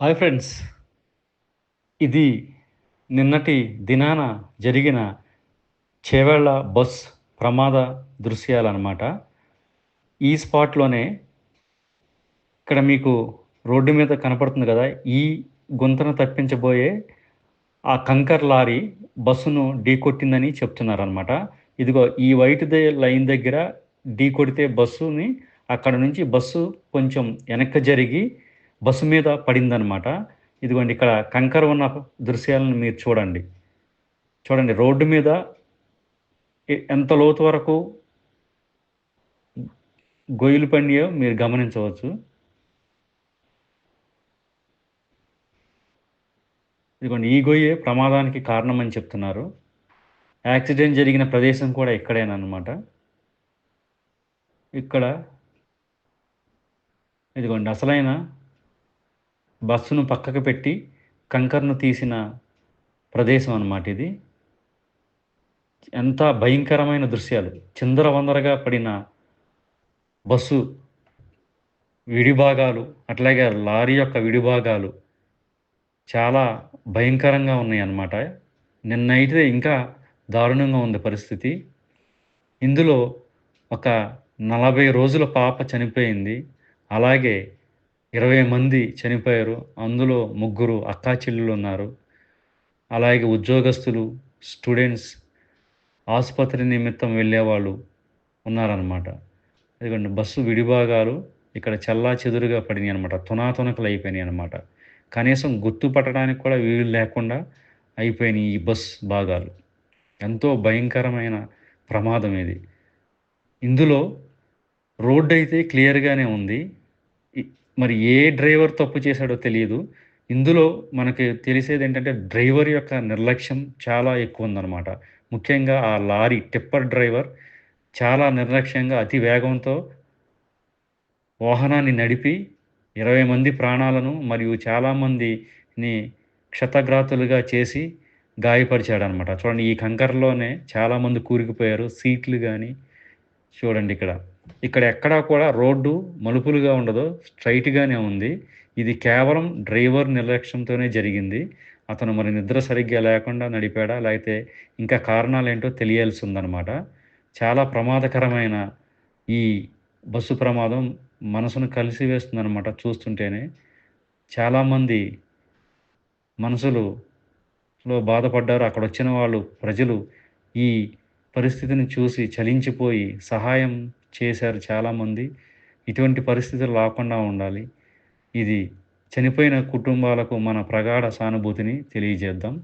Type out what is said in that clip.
Hi friends. ఇది నిన్నటి దినాన జరిగిన చేవెళ్ళ బస్ ప్రమాద దృశ్యాలన్నమాట. ఈ స్పాట్లోనే ఇక్కడ మీకు రోడ్డు మీద కనపడుతుంది కదా ఈ గుంతను తప్పించబోయే ఆ కంకర్ లారీ బస్సును ఢీ కొట్టిందని చెప్తున్నారనమాట ఇదిగో ఈ వైట్ దే లైన్ దగ్గర ఢీ కొడితే బస్సుని అక్కడ నుంచి బస్సు కొంచెం వెనక్కి జరిగి బస్సు మీద పడిందనమాట ఇదిగోండి ఇక్కడ కంకర ఉన్న దృశ్యాలను మీరు చూడండి. చూడండి రోడ్డు మీద ఎంత లోతు వరకు గొయ్యలు పండియో మీరు గమనించవచ్చు. ఇదిగోండి ఈ గొయ్యే ప్రమాదానికి కారణమని చెప్తున్నారు. యాక్సిడెంట్ జరిగిన ప్రదేశం కూడా ఇక్కడేనమాట ఇక్కడ ఇదిగోండి అసలైన బస్సును పక్కకు పెట్టి కంకర్ను తీసిన ప్రదేశం అన్నమాట ఇది. ఎంత భయంకరమైన దృశ్యాలు. చిందరవందరగా పడిన బస్సు విడిభాగాలు అట్లాగే లారీ యొక్క విడిభాగాలు చాలా భయంకరంగా ఉన్నాయి అన్నమాట. నిన్నైతే ఇంకా దారుణంగా ఉంది పరిస్థితి. ఇందులో ఒక నలభై రోజుల పాప చనిపోయింది. అలాగే ఇరవై మంది చనిపోయారు. అందులో ముగ్గురు అక్కా చెల్లెలు ఉన్నారు. అలాగే ఉద్యోగస్తులు స్టూడెంట్స్ ఆసుపత్రి నిమిత్తం వెళ్ళేవాళ్ళు ఉన్నారనమాట ఎందుకంటే బస్సు విడిభాగాలు ఇక్కడ చల్లా చెదురుగా పడినాయి అనమాట తునాతునకలు అయిపోయినాయి అనమాట కనీసం గుర్తుపట్టడానికి కూడా వీలు లేకుండా అయిపోయినాయి ఈ బస్ భాగాలు. ఎంతో భయంకరమైన ప్రమాదం ఇది. ఇందులో రోడ్డు అయితే క్లియర్గానే ఉంది. మరి ఏ డ్రైవర్ తప్పు చేశాడో తెలియదు. ఇందులో మనకి తెలిసేది ఏంటంటే డ్రైవర్ యొక్క నిర్లక్ష్యం చాలా ఎక్కువ ఉందన్నమాట ముఖ్యంగా ఆ లారీ టిప్పర్ డ్రైవర్ చాలా నిర్లక్ష్యంగా అతి వేగంతో వాహనాన్ని నడిపి ఇరవై మంది ప్రాణాలను మరియు చాలామందిని క్షతగ్రాతులుగా చేసి గాయపరిచాడు అనమాట చూడండి ఈ కంకర్లోనే చాలామంది కూరుకుపోయారు. సీట్లు కానీ చూడండి ఇక్కడ. ఇక్కడ ఎక్కడా కూడా రోడ్డు మలుపులుగా ఉండదు స్ట్రైట్గానే ఉంది. ఇది కేవలం డ్రైవర్ నిర్లక్ష్యంతోనే జరిగింది. అతను మరి నిద్ర సరిగ్గా లేకుండా నడిపాడా లేకపోతే ఇంకా కారణాలు ఏంటో తెలియాల్సి ఉందన్నమాట చాలా ప్రమాదకరమైన ఈ బస్సు ప్రమాదం మనసును కలిసి వేస్తుందన్నమాట చూస్తుంటేనే. చాలామంది మనసులు లో బాధపడ్డారు. అక్కడ వచ్చిన వాళ్ళు ప్రజలు ఈ పరిస్థితిని చూసి చలించిపోయి సహాయం చేశారు చాలామంది. ఇటువంటి పరిస్థితులు రాకుండా ఉండాలి. ఇది చనిపోయిన కుటుంబాలకు మన ప్రగాఢ సానుభూతిని తెలియజేద్దాం.